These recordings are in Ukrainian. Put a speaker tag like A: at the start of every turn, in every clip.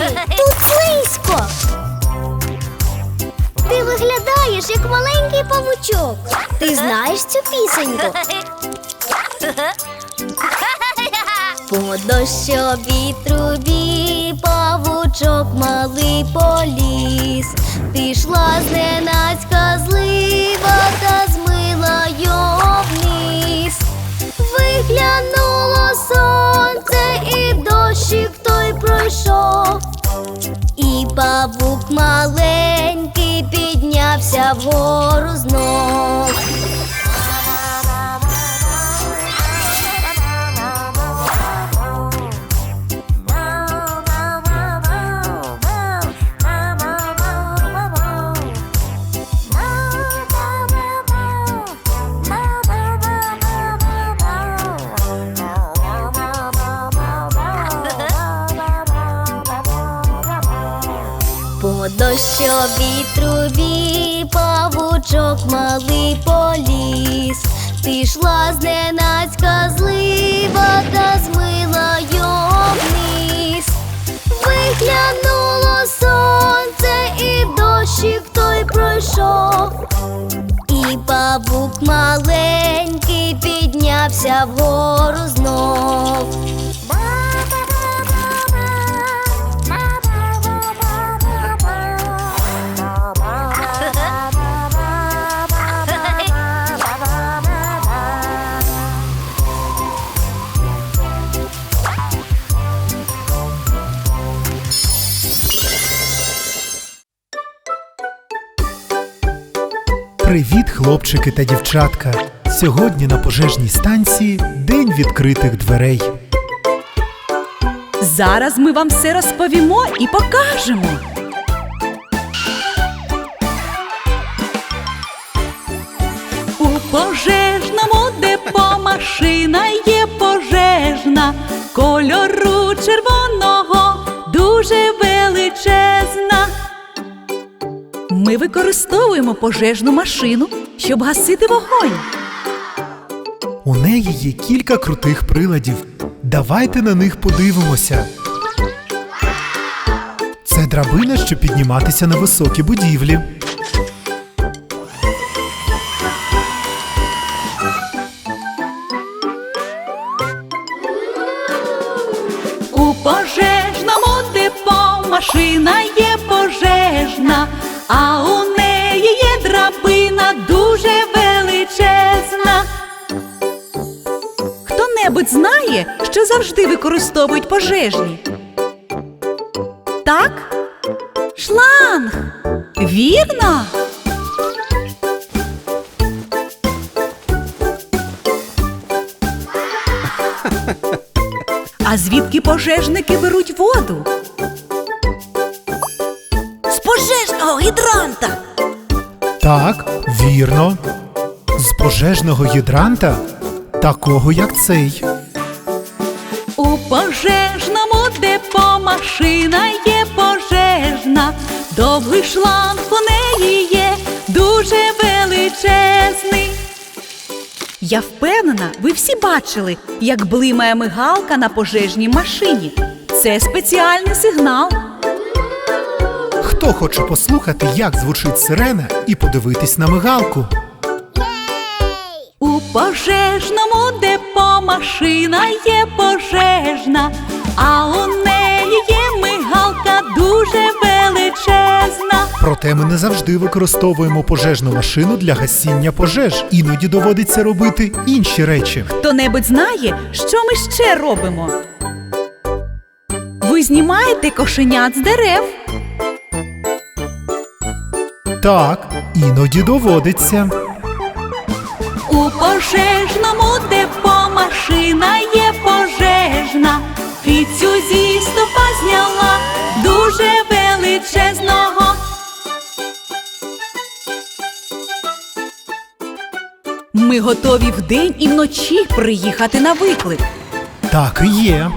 A: очі. Тут слизько. Ти виглядаєш як маленький павучок. Ти знаєш цю пісеньку? По дощовій трубі павучок малий поліз. Пішла зненацька злива та змила його вниз. Виглянуло сонце, і дощик той пройшов. І павук маленький піднявся вгору знов. Дощовій трубі павучок малий поліз. Пішла зненацька злива та змила його вниз. Виглянуло сонце, і дощик той пройшов. І павук маленький піднявся вгору знов.
B: Привіт, хлопчики та дівчатка! Сьогодні на пожежній станції день відкритих дверей.
C: Зараз ми вам все розповімо і покажемо. У пожежному депо машина є пожежна, кольору червоного дуже величезна. Ми використовуємо пожежну машину, щоб гасити вогонь.
B: У неї є кілька крутих приладів. Давайте на них подивимося. Це драбина, щоб підніматися на високі будівлі.
C: У пожежному депо машина є пожежна, а у неї є драбина дуже величезна. Хто-небудь знає, що завжди використовують пожежні? Так? Шланг. Вірно? А звідки пожежники беруть воду? Пожежного гідранта,
B: такого як цей.
C: У пожежному депо машина є пожежна, довгий шланг у неї є дуже величезний. Я впевнена, ви всі бачили, як блимає мигалка на пожежній машині. Це спеціальний сигнал.
B: Хто хоче послухати, як звучить сирена, і подивитись на мигалку?
C: У пожежному депо машина є пожежна, а у неї є мигалка дуже величезна.
B: Проте ми не завжди використовуємо пожежну машину для гасіння пожеж. Іноді доводиться робити інші речі.
C: Хто-небудь знає, що ми ще робимо? Ви знімаєте кошенят з дерев.
B: Так, іноді доводиться.
C: У пожежному депо машина є пожежна. Кицю зі стопа зняла дуже величезного. Ми готові вдень і вночі приїхати на виклик.
B: Так і є.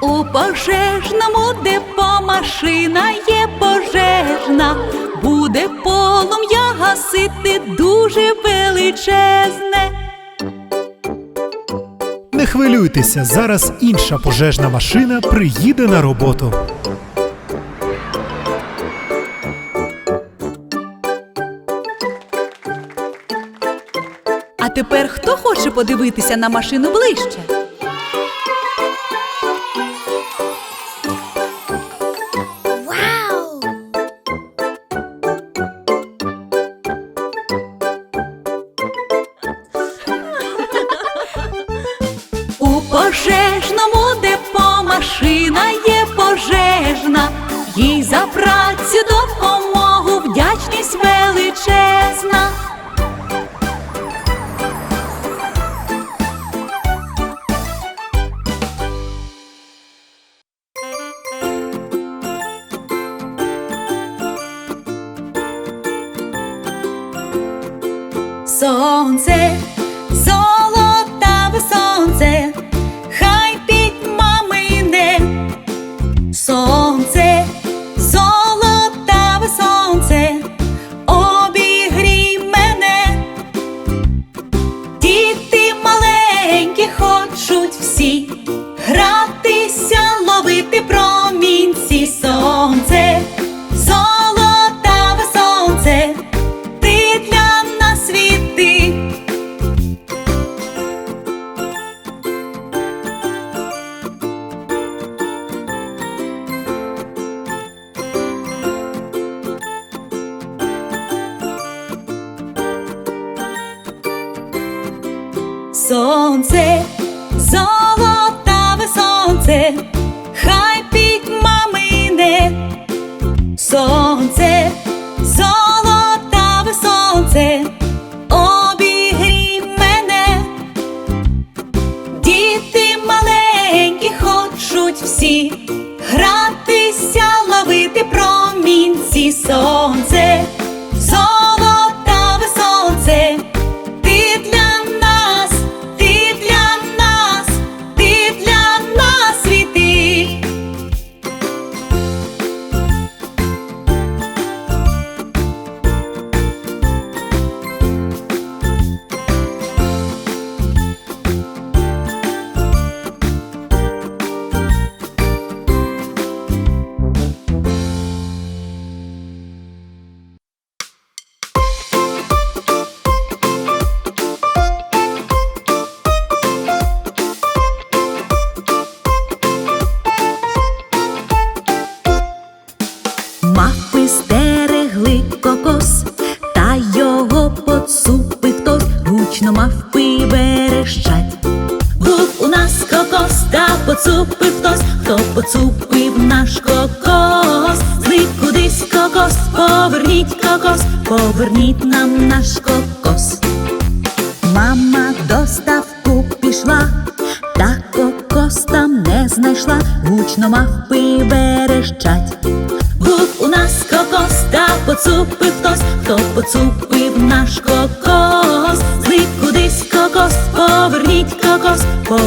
C: У пожежному депо машина є пожежна, буде полум'я гасити дуже величезне.
B: Не хвилюйтеся, зараз інша пожежна машина приїде на роботу.
D: А тепер хто хоче подивитися на машину ближче? Всі гратися, ловити промінці. Сонце, кокос, та його поцупив хтось, гучно мавпи верещать. Був у нас кокос, та поцупив хтось, хто поцупив наш кокос. Зник кудись кокос, поверніть кокос, поверніть нам наш кокос. Мама до ставку пішла, та кокос там не знайшла, гучно мавпи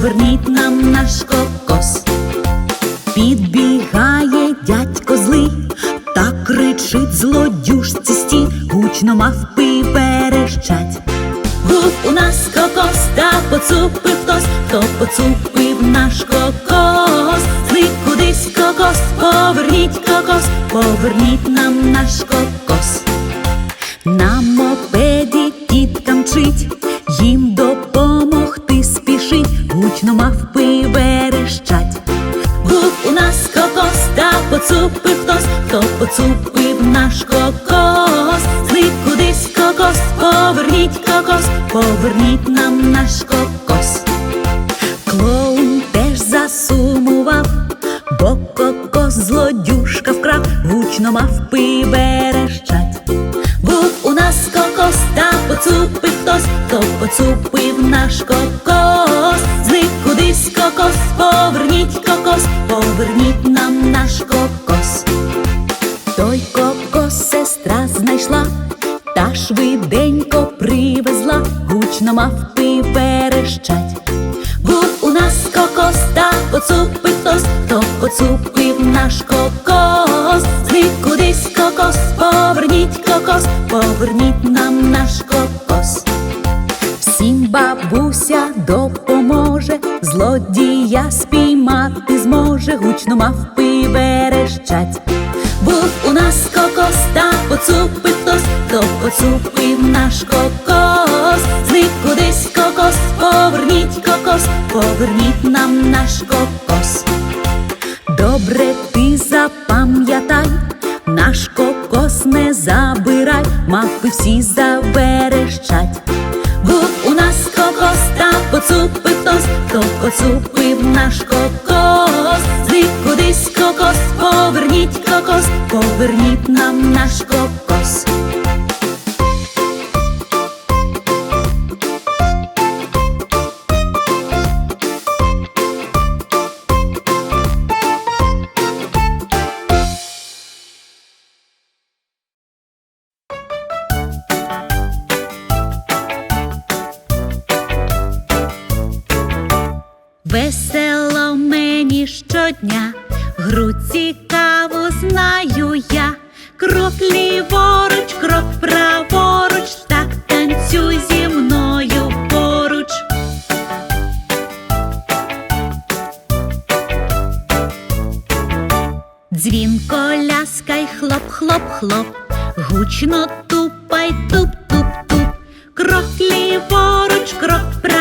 D: поверніть нам наш кокос. Підбігає дядько злий, та кричить злодюжці стій, гучно мавпи верещать. Був у нас кокос, та поцупив хтось, хто поцупив наш кокос. Зник кудись кокос, поверніть кокос, поверніть нам наш кокос. Поцупив хтось, хто поцупив наш кокос. Зник кудись кокос, поверніть кокос, поверніть нам наш кокос. Клоун теж засумував, бо кокос злодюшка вкрав, гучно мавпи верещать. Був у нас кокос, та поцупив хтось, хто поцупив та швиденько привезла, гучно мавпи верещать. Був у нас кокос, та поцупив хтось, хто поцупив наш кокос. Зник кудись кокос, поверніть кокос, поверніть нам наш кокос. Всім бабуся допоможе, злодія спіймати зможе, гучно мавпи верещать. Був у нас кокос, та поцупив хтось, хто поцупив наш кокос. Зник куди кокос, поверніть нам наш кокос. Добре, ти запам'ятай, наш кокос не забирай, мавпи всі заверещать. Був у нас кокос, та поцупив хтось, хто поцупив наш кокос. Кокос, поверніть нам наш кокос. Крок ліворуч, крок праворуч,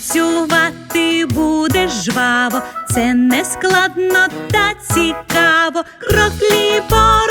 D: Танцювати будеш жваво, це не складно та цікаво. Крок ліворуч,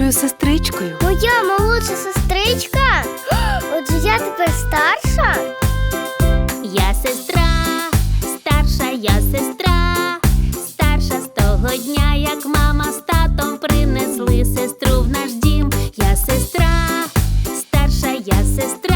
E: Молодшою сестричкою.
F: Моя молодша сестричка. Отже, я тепер старша.
G: Я сестра, старша я сестра, старша з того дня, як мама з татом принесли сестру в наш дім. Я сестра, старша я сестра,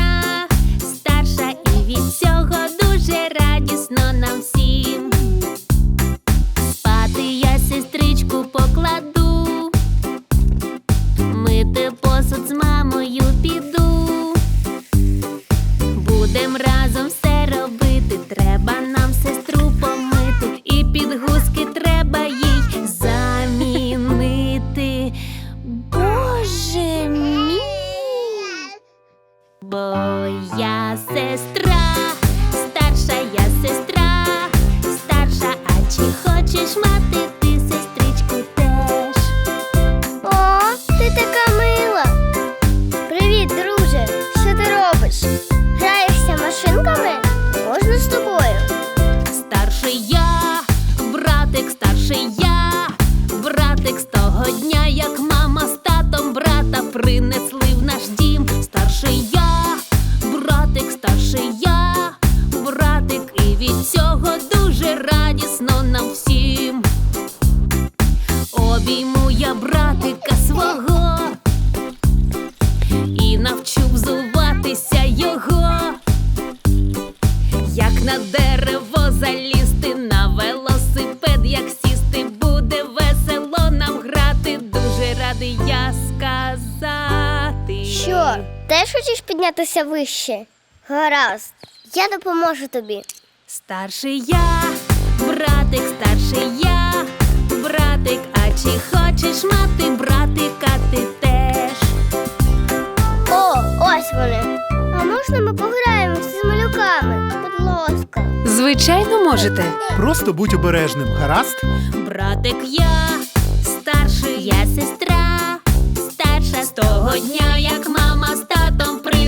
G: з того дня, як мама з татом брата принесли
F: піднятися вище? Гаразд, я допоможу тобі.
G: Старший я, братик, старший я, братик, а чи хочеш мати братика ти теж?
F: О, ось вони. А можна ми пограємося з малюками? Будь ласка.
E: Звичайно, можете.
B: Просто будь обережним, гаразд?
G: Братик я, старший я сестра, старша з того дня, як мама татом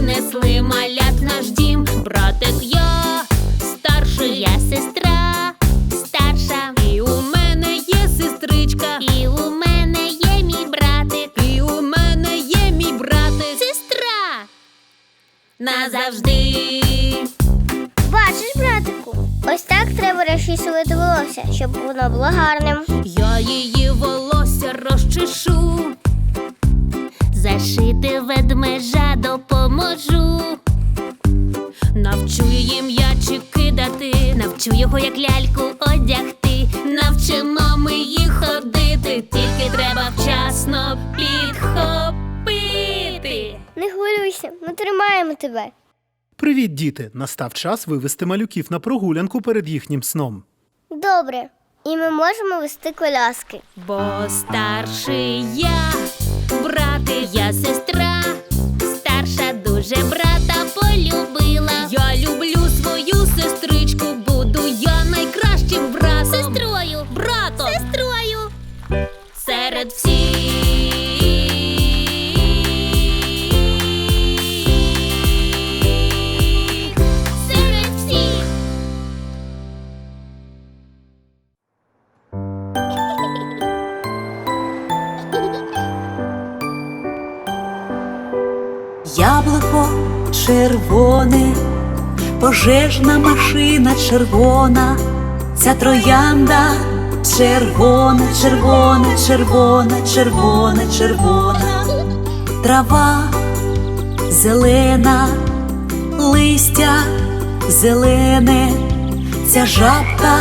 G: принесли малят наш дім. Братик я, старший я сестра, старша, і у мене є сестричка, і у мене є мій братик, і у мене є мій братик, сестра. Назавжди.
F: Бачиш, братику, ось так треба розчісувати волосся, щоб воно було гарним.
G: Я її волосся розчешу, зашити ведмежа допоможу. Навчу її м'ячі кидати, навчу його як ляльку одягти. Навчимо ми їх ходити, тільки треба вчасно підхопити.
F: Не хвилюйся, ми тримаємо тебе.
B: Привіт, діти! Настав час вивести малюків на прогулянку перед їхнім сном.
F: Добре, і ми можемо вести коляски.
G: Бо старший я, брати, я сестра, старша дуже брата полюбила. Я люблю
D: червоне, пожежна машина червона, ця троянда червона, червона, червона, червона, червона, трава зелена, листя зелене, ця жабка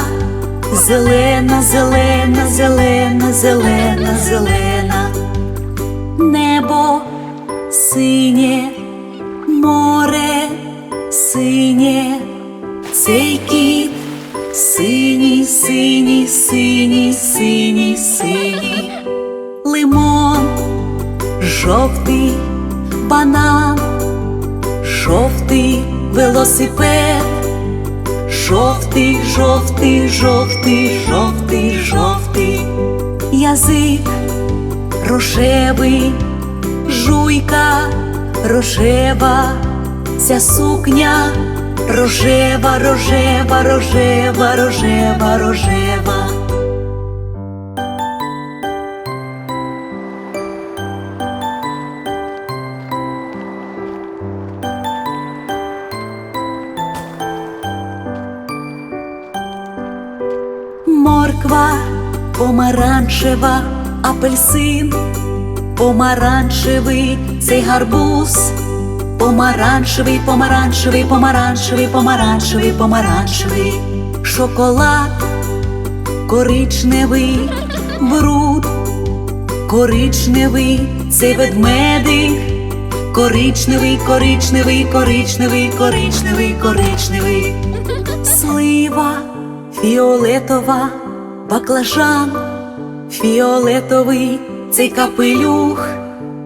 D: зелена, зелена, зелена, зелена, зелена, небо синє, море синє, цей кіт. Синій, синій, синій, синій, синій, лимон, жовтий банан, жовтий велосипед, жовтий, жовтий, жовтий, жовтий, жовтий, язик рожевий жуйка рожева, ця сукня рожева, рожева, рожева, рожева, рожева. Морква помаранчева, апельсин помаранчевий цей гарбуз, помаранчевий, помаранчевий, помаранчевий, помаранчевий, помаранчевий, шоколад, коричневий, бруд, коричневий, цей ведмедик, коричневий, коричневий, коричневий, коричневий, коричневий, слива, фіолетова, баклажан, фіолетовий цей капелюх,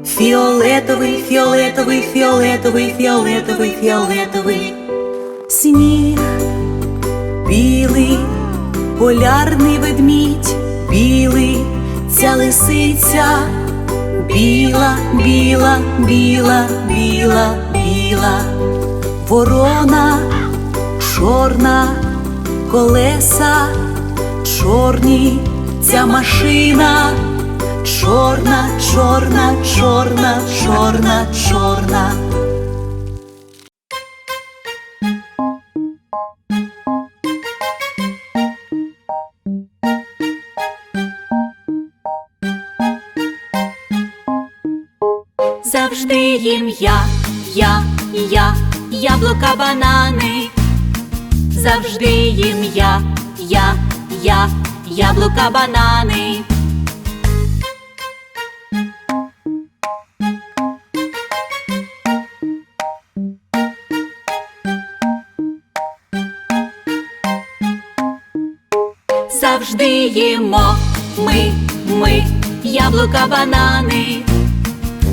C: Фіолетовий, фіолетовий, фіолетовий, фіолетовий, фіолетовий. Сніг білий, полярний ведмідь, білий, ця лисиця, біла, біла, біла, біла, біла, ворона, чорна, колеса, чорні, ця машина, чорна, чорна, чорна, чорна, чорна. Завжди їм я, я, я, яблука, банани. Завжди їм я, я, я, яблука, банани. Їмо ми, ми, яблука, банани.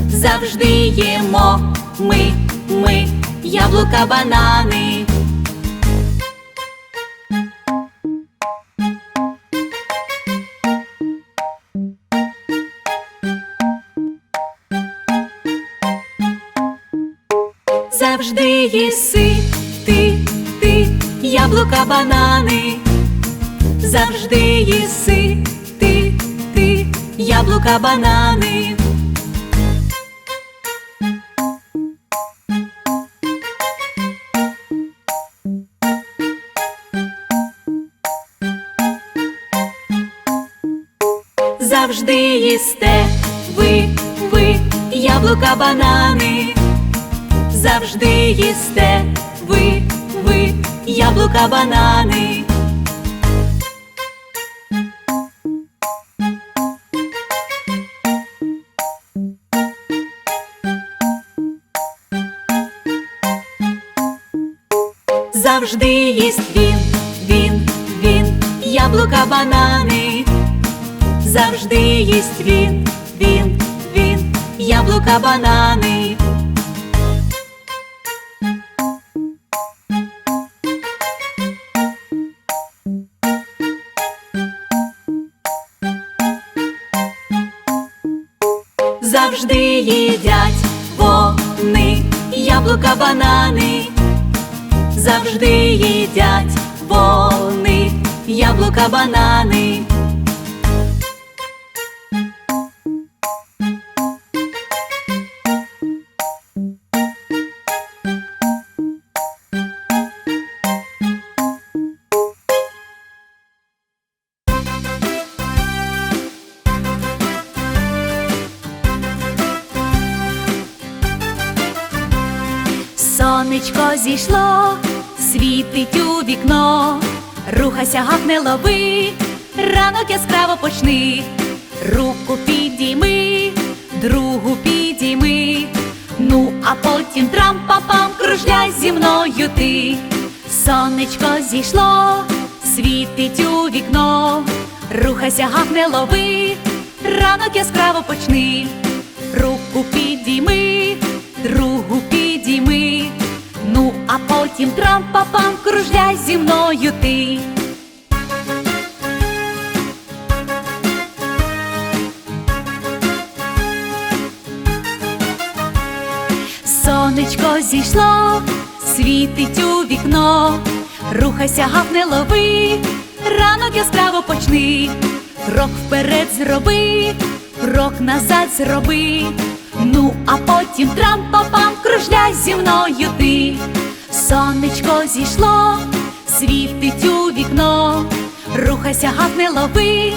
C: Завжди їмо ми, ми, яблука, банани. Завжди їси ти, ти, яблука, банани. Завжди їси ти, ти, яблука, банани. Завжди їсте ви, ви, яблука, банани. Завжди їсте ви, ви, яблука, банани. Завжди їсть він, він, він, яблука, банани. Завжди їсть він, він, він, яблука, банани. Завжди їдять вони яблука, банани. Завжди їдять вони яблука, банани. Вікно, рухайся, гав не лови, ранок яскраво почни, руку підійми, другу підійми, ну а потім трам-па-пам кружляй зі мною ти. Сонечко зійшло, світить у вікно, рухайся, гав не лови, ранок яскраво почни, руку підійми, другу підійми. А потім трам-па-пам кружляй зі мною ти. Сонечко зійшло, світить у вікно, рухайся, гав не лови, ранок яскраво почни, крок вперед зроби, крок назад зроби. Ну, а потім трам-па-пам кружляй зі мною ти. Сонечко зійшло, світить у вікно, рухайся, гав не лови,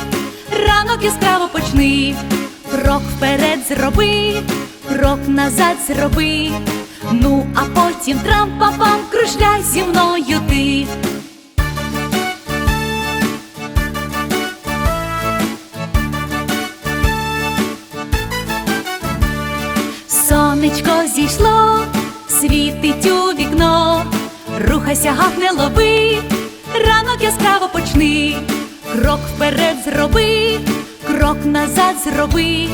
C: ранок яскраво почни, крок вперед зроби, крок назад зроби. Ну, а потім трам-па-пам кружляй зі мною ти. Сонечко зійшло, світить у рухайся, гав не лови, ранок яскраво почни, крок вперед зроби, крок назад зроби,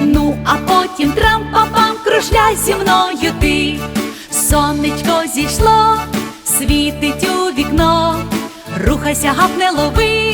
C: Ну, а потім трам-па-пам, кружляй зі мною ти. Сонечко зійшло, світить у вікно. Рухайся, гав не лови,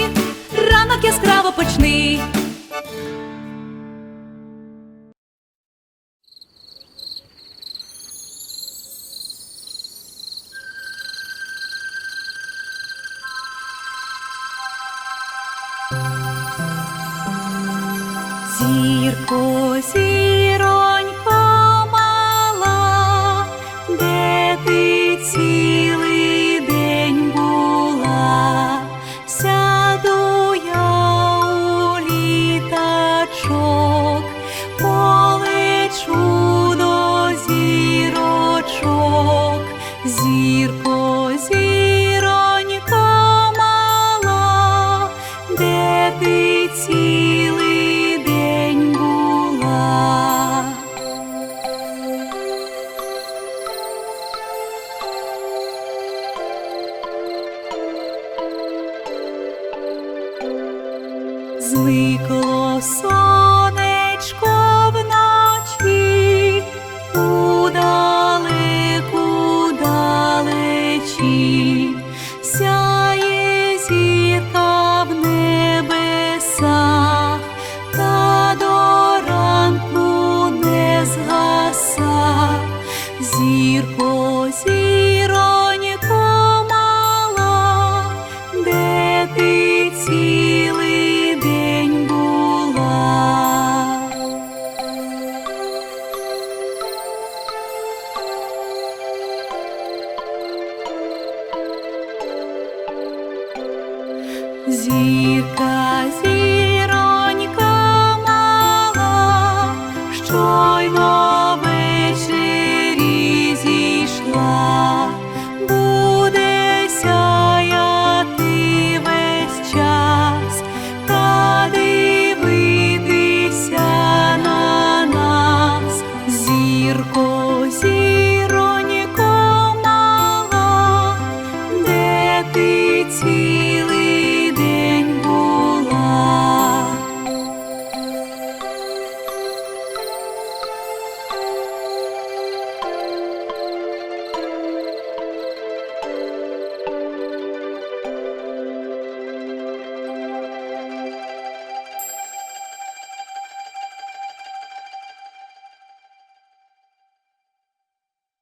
C: Зникло сонечко